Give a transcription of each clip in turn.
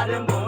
bottom. Boy.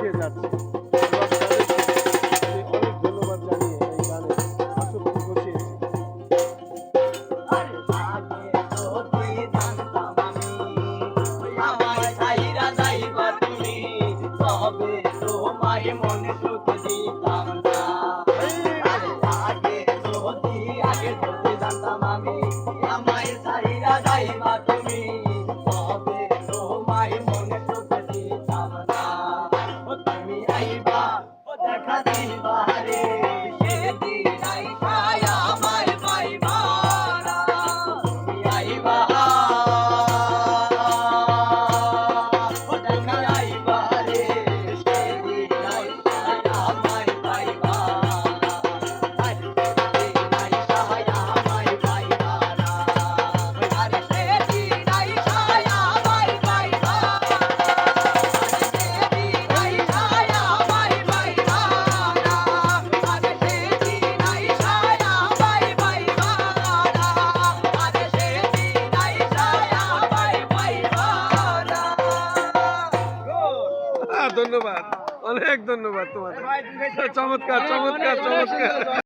现在 Madame Bahari. ধন্যবাদ। অনেক ধন্যবাদ তোমাদের। চমৎকার চমৎকার চমৎকার।